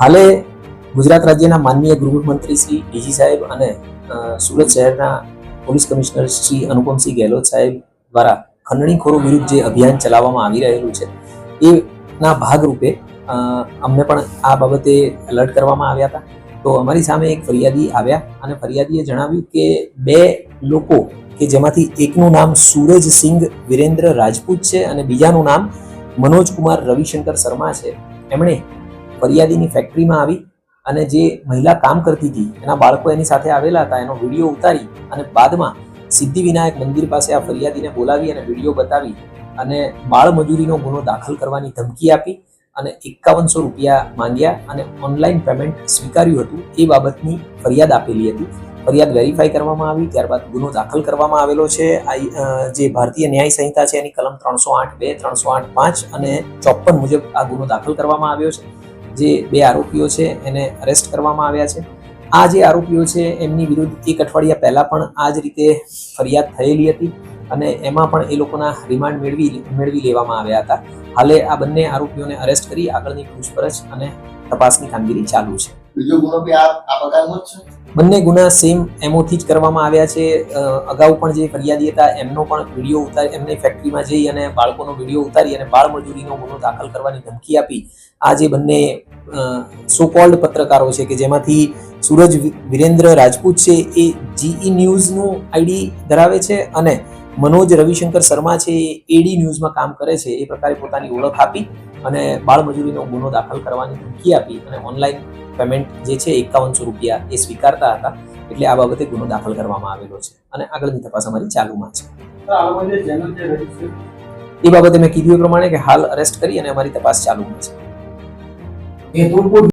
હાલે ગુજરાત રાજ્યના માનનીય ગૃહમંત્રી શ્રી ડીજી સાહેબ અને સુરત શહેરના પોલીસ કમિશનર શ્રી અનુપમસિંહ ગેહલોત સાહેબ દ્વારા ખંડણીખોરો વિરુદ્ધ જે અભિયાન ચલાવવામાં આવી રહેલું છે, એના ભાગરૂપે અમને પણ આ બાબતે એલર્ટ કરવામાં આવ્યા હતા. તો અમારી સામે એક ફરિયાદી આવ્યા અને ફરિયાદીએ જણાવ્યું કે બે લોકો કે જેમાંથી એકનું નામ સૂરજસિંહ વિરેન્દ્ર રાજપૂત છે અને બીજાનું નામ મનોજ કુમાર રવિશંકર શર્મા છે. એમણે ફરિયાદીની ફેક્ટરીમાં આવી અને જે મહિલા કામ કરતી હતી, એના બાળકો એની સાથે આવેલા હતા, એનો વીડિયો ઉતારી અને બાદમાં સિદ્ધિવિનાયક મંદિર પાસે આ ફરિયાદીને બોલાવી અને વીડિયો બતાવી અને બાળ મજૂરીનો ગુનો દાખલ કરવાની ધમકી આપી અને એકાવનસો રૂપિયા માંગ્યા અને ઓનલાઈન પેમેન્ટ સ્વીકાર્યું હતું. એ બાબતની ફરિયાદ આપેલી હતી. ફરિયાદ વેરીફાઈ કરવામાં આવી, ત્યારબાદ ગુનો દાખલ કરવામાં આવેલો છે. જે ભારતીય ન્યાય સંહિતા છે, એની કલમ ત્રણસો આઠ બે, ત્રણસો આઠ પાંચ અને ચોપન મુજબ આ ગુનો દાખલ કરવામાં આવ્યો છે. જે બે આરોપીઓ છે, એને અરેસ્ટ કરવામાં આવ્યા છે. આ જે આરોપીઓ છે, એમની વિરુદ્ધ એક અઠવાડિયા પહેલા પણ આ જ રીતે ફરિયાદ થયેલી હતી અને એમાં પણ એ લોકોના રિમાન્ડ મેળવી મેળવી લેવામાં આવ્યા હતા. હાલે આ બંને આરોપીઓને અરેસ્ટ કરી આગળની પૂછપરછ અને તપાસની કામગીરી ચાલુ છે. બીજો ગુનો બી આ આ પ્રકારનો જ છે. બંને ગુના સેમ એમોથી જ કરવામાં આવ્યા છે. અગાઉ પણ જે ફરિયાદી હતા, એમનો પણ વીડિયો ઉતારી એમને ફેક્ટરીમાં જઈ અને બાળકોનો વીડિયો ઉતારી અને બાળ મજૂરીનો ગુનો દાખલ કરવાની ધમકી આપી. આ જે બંને સો કોલ્ડ પત્રકારો છે કે જેમાંથી સૂરજ વિરેન્દ્ર રાજપૂત છે, એ જીઈ ન્યૂઝનું આઈડી ધરાવે છે અને મનોજ રવિશંકર શર્મા છે એ એડી ન્યૂઝમાં કામ કરે છે એ પ્રકારે પોતાની ઓળખ આપી અને બાળમજૂરીનો ગુનો દાખલ કરવાની ધમકી આપી અને ઓનલાઈન પેમેન્ટ જે છે એકાવનસો રૂપિયા એ સ્વીકારતા હતા. એટલે આ બાબતે ગુનો દાખલ કરવામાં આવેલો છે. અને આગળની તપાસ અમારી ચાલુમાં છે. એ બાબતે મેં કીધું એ પ્રમાણે કે હાલ અરેસ્ટ કરી અને અમારી તપાસ ચાલુમાં છે.